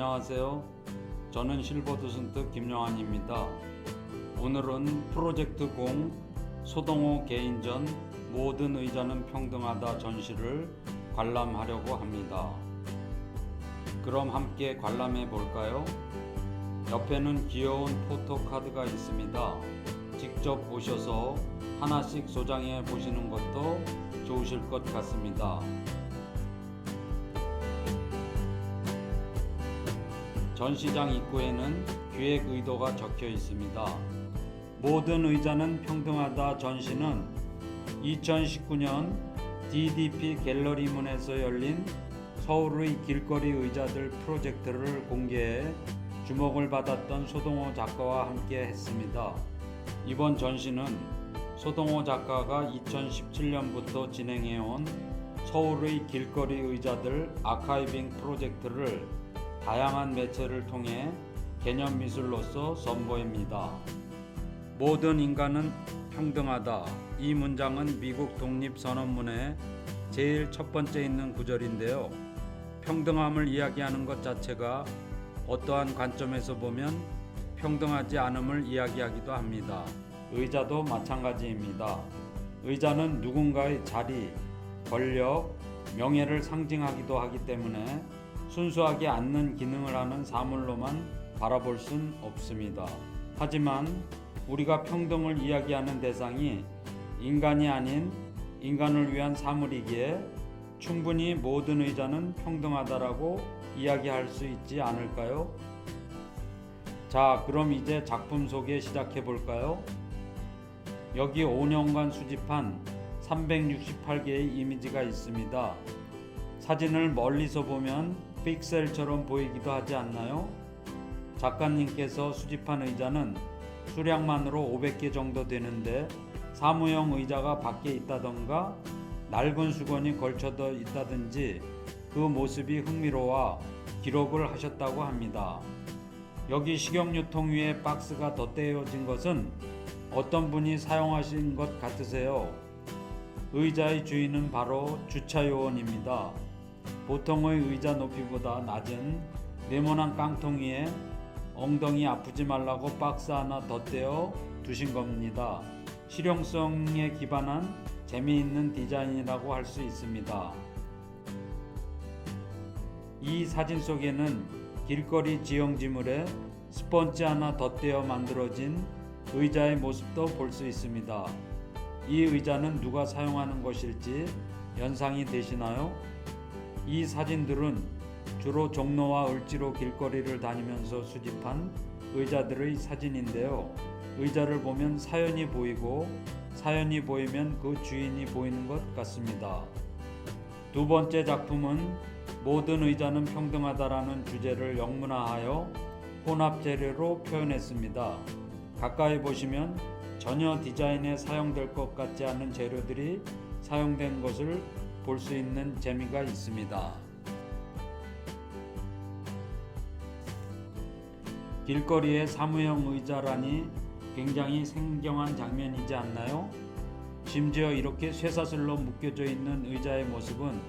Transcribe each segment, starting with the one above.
안녕하세요. 저는 실버드 선트 김영환입니다. 오늘은 프로젝트 공 소동호 개인전 모든 의자는 평등하다 전시를 관람하려고 합니다. 그럼 함께 관람해 볼까요? 옆에는 귀여운 포토카드가 있습니다. 직접 보셔서 하나씩 소장해 보시는 것도 좋으실 것 같습니다. 전시장 입구에는 기획 의도가 적혀 있습니다. 모든 의자는 평등하다 전시는 2019년 DDP 갤러리문에서 열린 서울의 길거리 의자들 프로젝트를 공개해 주목을 받았던 소동호 작가와 함께 했습니다. 이번 전시는 소동호 작가가 2017년부터 진행해온 서울의 길거리 의자들 아카이빙 프로젝트를 다양한 매체를 통해 개념 미술로서 선보입니다. 모든 인간은 평등하다. 이 문장은 미국 독립선언문의 제일 첫 번째 있는 구절인데요. 평등함을 이야기하는 것 자체가 어떠한 관점에서 보면 평등하지 않음을 이야기하기도 합니다. 의자도 마찬가지입니다. 의자는 누군가의 자리, 권력, 명예를 상징하기도 하기 때문에 순수하게 앉는 기능을 하는 사물로만 바라볼 순 없습니다. 하지만 우리가 평등을 이야기하는 대상이 인간이 아닌 인간을 위한 사물이기에 충분히 모든 의자는 평등하다라고 이야기할 수 있지 않을까요? 자, 그럼 이제 작품 소개 시작해 볼까요? 여기 5년간 수집한 368개의 이미지가 있습니다. 사진을 멀리서 보면 픽셀처럼 보이기도 하지 않나요? 작가님께서 수집한 의자는 수량만으로 500개 정도 되는데 사무용 의자가 밖에 있다던가 낡은 수건이 걸쳐져 있다든지 그 모습이 흥미로워 기록을 하셨다고 합니다. 여기 식용유통 위에 박스가 덧대어진 것은 어떤 분이 사용하신 것 같으세요? 의자의 주인은 바로 주차 요원입니다. 보통의 의자 높이보다 낮은 네모난 깡통 위에 엉덩이 아프지 말라고 박스 하나 덧대어 두신 겁니다. 실용성에 기반한 재미있는 디자인이라고 할 수 있습니다. 이 사진 속에는 길거리 지형지물에 스펀지 하나 덧대어 만들어진 의자의 모습도 볼 수 있습니다. 이 의자는 누가 사용하는 것일지 연상이 되시나요? 이 사진들은 주로 종로와 을지로 길거리를 다니면서 수집한 의자들의 사진인데요. 의자를 보면 사연이 보이고 사연이 보이면 그 주인이 보이는 것 같습니다. 두 번째 작품은 모든 의자는 평등하다라는 주제를 영문화하여 혼합 재료로 표현했습니다. 가까이 보시면 전혀 디자인에 사용될 것 같지 않은 재료들이 사용된 것을 볼 수 있는 재미가 있습니다. 길거리의 사무용 의자라니 굉장히 생경한 장면이지 않나요? 심지어 이렇게 쇠사슬로 묶여져 있는 의자의 모습은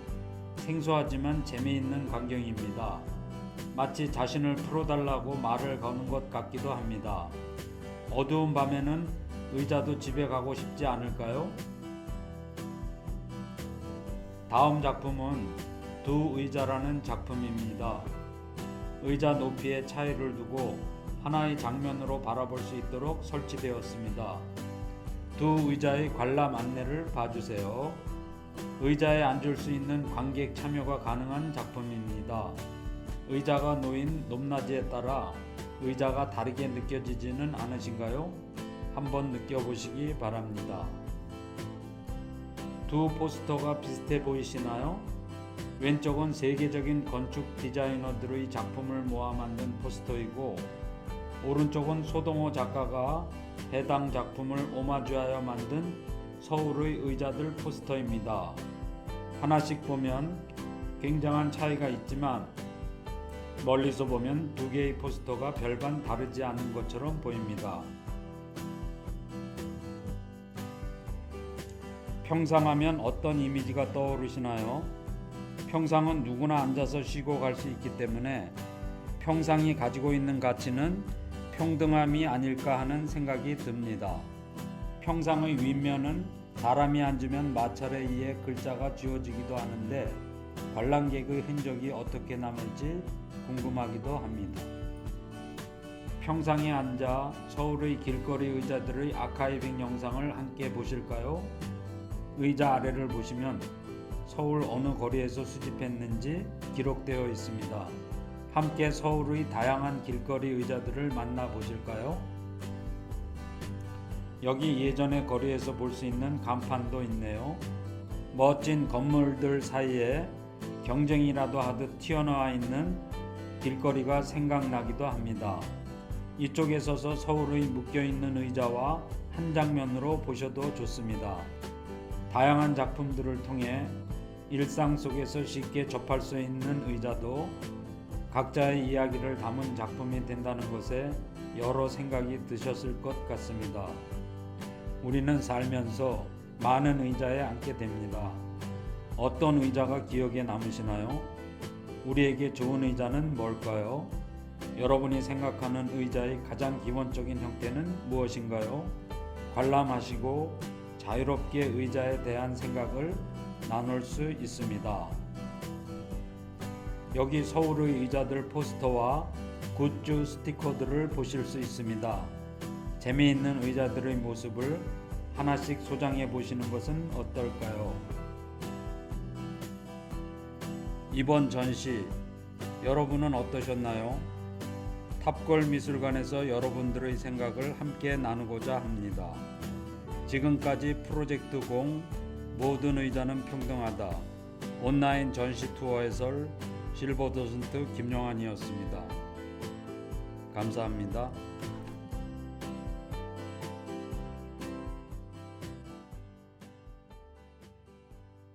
생소하지만 재미있는 광경입니다. 마치 자신을 풀어달라고 말을 거는 것 같기도 합니다. 어두운 밤에는 의자도 집에 가고 싶지 않을까요? 다음 작품은 두 의자라는 작품입니다. 의자 높이의 차이를 두고 하나의 장면으로 바라볼 수 있도록 설치되었습니다. 두 의자의 관람 안내를 봐주세요. 의자에 앉을 수 있는 관객 참여가 가능한 작품입니다. 의자가 놓인 높낮이에 따라 의자가 다르게 느껴지지는 않으신가요? 한번 느껴보시기 바랍니다. 두 포스터가 비슷해 보이시나요? 왼쪽은 세계적인 건축 디자이너들의 작품을 모아 만든 포스터이고 오른쪽은 소동호 작가가 해당 작품을 오마주하여 만든 서울의 의자들 포스터입니다. 하나씩 보면 굉장한 차이가 있지만 멀리서 보면 두 개의 포스터가 별반 다르지 않은 것처럼 보입니다. 평상하면 어떤 이미지가 떠오르시나요? 평상은 누구나 앉아서 쉬고 갈 수 있기 때문에 평상이 가지고 있는 가치는 평등함이 아닐까 하는 생각이 듭니다. 평상의 윗면은 사람이 앉으면 마찰에 의해 글자가 지워지기도 하는데 관람객의 흔적이 어떻게 남을지 궁금하기도 합니다. 평상에 앉아 서울의 길거리 의자들의 아카이빙 영상을 함께 보실까요? 의자 아래를 보시면 서울 어느 거리에서 수집했는지 기록되어 있습니다. 함께 서울의 다양한 길거리 의자들을 만나 보실까요? 여기 예전의 거리에서 볼 수 있는 간판도 있네요. 멋진 건물들 사이에 경쟁이라도 하듯 튀어나와 있는 길거리가 생각나기도 합니다. 이쪽에 서서 서울의 묶여 있는 의자와 한 장면으로 보셔도 좋습니다. 다양한 작품들을 통해 일상 속에서 쉽게 접할 수 있는 의자도 각자의 이야기를 담은 작품이 된다는 것에 여러 생각이 드셨을 것 같습니다. 우리는 살면서 많은 의자에 앉게 됩니다. 어떤 의자가 기억에 남으시나요? 우리에게 좋은 의자는 뭘까요? 여러분이 생각하는 의자의 가장 기본적인 형태는 무엇인가요? 관람하시고 자유롭게 의자에 대한 생각을 나눌 수 있습니다. 여기 서울의 의자들 포스터와 굿즈 스티커들을 보실 수 있습니다. 재미있는 의자들의 모습을 하나씩 소장해 보시는 것은 어떨까요? 이번 전시 여러분은 어떠셨나요? 탑골 미술관에서 여러분들의 생각을 함께 나누고자 합니다. 지금까지 프로젝트 공 모든 의자는 평등하다 온라인 전시 투어 해설 실버도슨트 김용환이었습니다. 감사합니다.